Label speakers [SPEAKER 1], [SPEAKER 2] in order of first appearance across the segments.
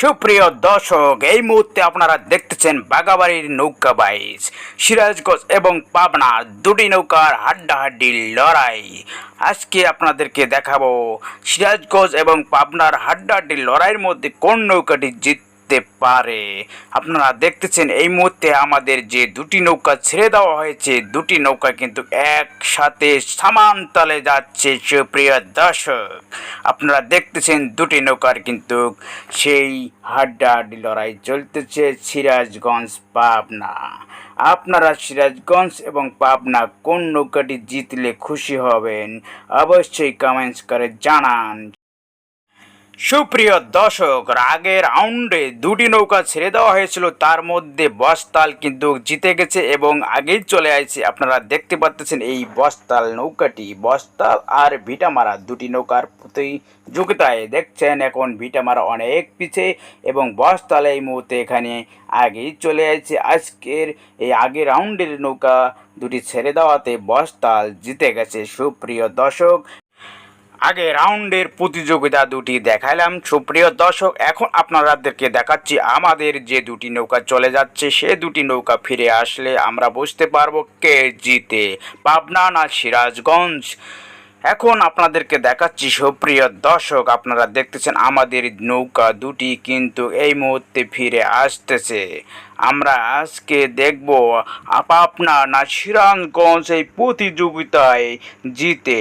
[SPEAKER 1] সুপ্রিয় দর্শক, এই মুহূর্তে আপনারা দেখতেছেন বাগাবাড়ির নৌকা বাইজ সিরাজগঞ্জ এবং পাবনা দুটি নৌকার হাড্ডাহাড্ডি লড়াই। আজকে আপনাদেরকে দেখাবো সিরাজগঞ্জ এবং পাবনার হাড্ডাহাড্ডি লড়াইয়ের মধ্যে কোন নৌকাটি জিততে পারে। আপনারা দেখতেছেন এই মুহূর্তে আমাদের যে দুটি নৌকা ছেড়ে দেওয়া হয়েছে, দুটি নৌকা কিন্তু একসাথে সমান যাচ্ছে, সুপ্রিয় দর্শক। আপনারা দেখতেছেন দুটি নৌকার কিন্তু সেই হাড্ডাহাড্ডি লড়াই চলতেছে সিরাজগঞ্জ, পাবনা। আপনারা সিরাজগঞ্জ এবং পাবনা কোন নৌকাটি জিতলে খুশি হবেন, অবশ্যই কমেন্টস করে জানান। সুপ্রিয় দর্শক আগের রাউন্ডে দুটি নৌকা ছেড়ে দেওয়া হয়েছিল। তার মধ্যে বস্তাল কিন্তু জিতে গেছে এবং আগেই চলে আসছে। আপনারা দেখতে পাচ্ছেন এই বস্তাল নৌকাটি। বস্তাল আর ভিটামারা দুটি নৌকার প্রতিযোগিতায় দেখছেন এখন ভিটামারা অনেক পিছে এবং বস্তাল এই মুহূর্তে এখানে আগেই চলে আসছে। আজকের এই আগের রাউন্ডের নৌকা দুটি ছেড়ে দেওয়াতে বস্তাল জিতে গেছে। সুপ্রিয় দর্শক আগে রাউন্ডের প্রতিযোগিতা দুটি দেখালাম সুপ্রিয় দর্শক, এখন আপনাদেরকে দেখাচ্ছি আমাদের যে দুটি নৌকা চলে যাচ্ছে, সে দুটি নৌকা ফিরে আসলে আমরা বুঝতে পারব কে জিতে পাবনা না সিরাজগঞ্জ। এখন আপনাদেরকে দেখাচ্ছি সুপ্রিয় দর্শক, আপনারা দেখতেছেন আমাদের নৌকা দুটি কিন্তু এই মুহূর্তে ফিরে আসতেছে। আমরা আজকে দেখব পাবনা না সিরাজগঞ্জ এই প্রতিযোগিতায় জিতে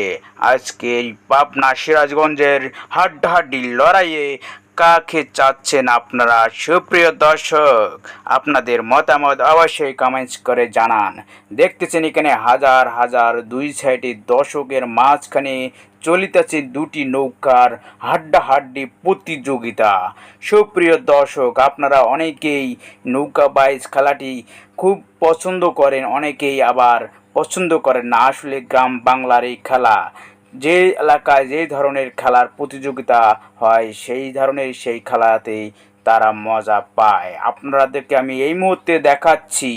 [SPEAKER 1] আজকে এই পাবনা সিরাজগঞ্জের হাড্ডাহাড্ডি লড়াইয়ে কাকে চাচ্ছেন আপনারা? সুপ্রিয় দর্শক, আপনাদের মতামত অবশ্যই কমেন্টস করে জানান। দেখতেছেন এখানে হাজার হাজার দুই সাইডে দর্শকের মাঝখানে চলিতেছে দুটি নৌকার হাড্ডাহাড্ডি প্রতিযোগিতা। সুপ্রিয় দর্শক, আপনারা অনেকেই নৌকা, বাইচ, খেলাটি খুব পছন্দ করেন, অনেকেই আবার পছন্দ করেন না। আসলে গ্রাম বাংলার এই খেলা যে এলাকায় যে ধরনের খেলার প্রতিযোগিতা হয়, সেই ধরনের সেই খেলাতেই তারা মজা পায়। আপনাদেরকে আমি এই মুহূর্তে দেখাচ্ছি,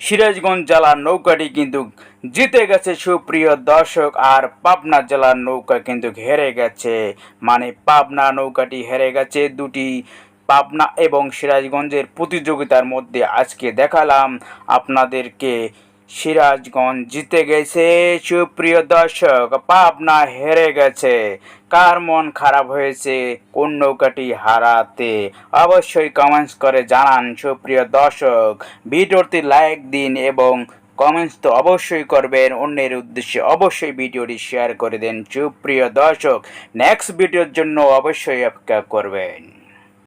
[SPEAKER 1] সিরাজগঞ্জ জেলার নৌকাটি কিন্তু জিতে গেছে সুপ্রিয় দর্শক, আর পাবনা জেলার নৌকা কিন্তু হেরে গেছে। মানে পাবনা নৌকাটি হেরে গেছে, দুটি পাবনা এবং সিরাজগঞ্জের প্রতিযোগিতার মধ্যে। আজকে দেখালাম আপনাদেরকে সিরাজগঞ্জ জিতে গেছে। সুপ্রিয় দর্শক, পাবনা হেরে গেছে। কার মন খারাপ হয়েছে কোন নৌকাটি হারাতে? অবশ্যই কমেন্টস করে জানান সুপ্রিয় দর্শক। ভিডিওটি লাইক দিন এবং কমেন্টস তো অবশ্যই করবেন। অন্যের উদ্দেশ্যে অবশ্যই ভিডিওটি শেয়ার করে দেন সুপ্রিয় দর্শক। নেক্সট ভিডিওর জন্য অবশ্যই অপেক্ষা করবেন।